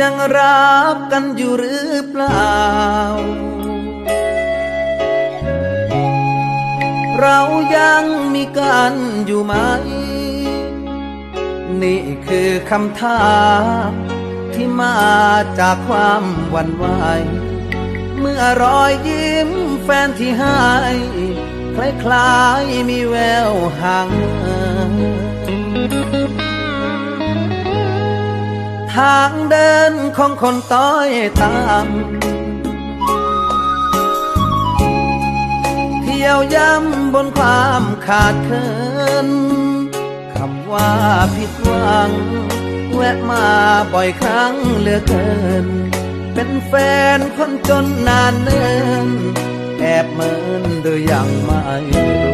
ยังรักกันอยู่หรือเปล่า เรายังมีกันอยู่ไหม นี่คือคำถามที่มาจากความหวั่นไหว เมื่อรอยยิ้มแฟนที่ให้คล้ายๆมีแววห่าง ทางเดินของคนต้อยตามเที่ยวย้ำบนความขาดเคินคำว่าผิดหวัง แวะมาบ่อยครั้งเหลือเกิน เป็นแฟนคนจนนานเนินแอบเหมินโดยยังไม่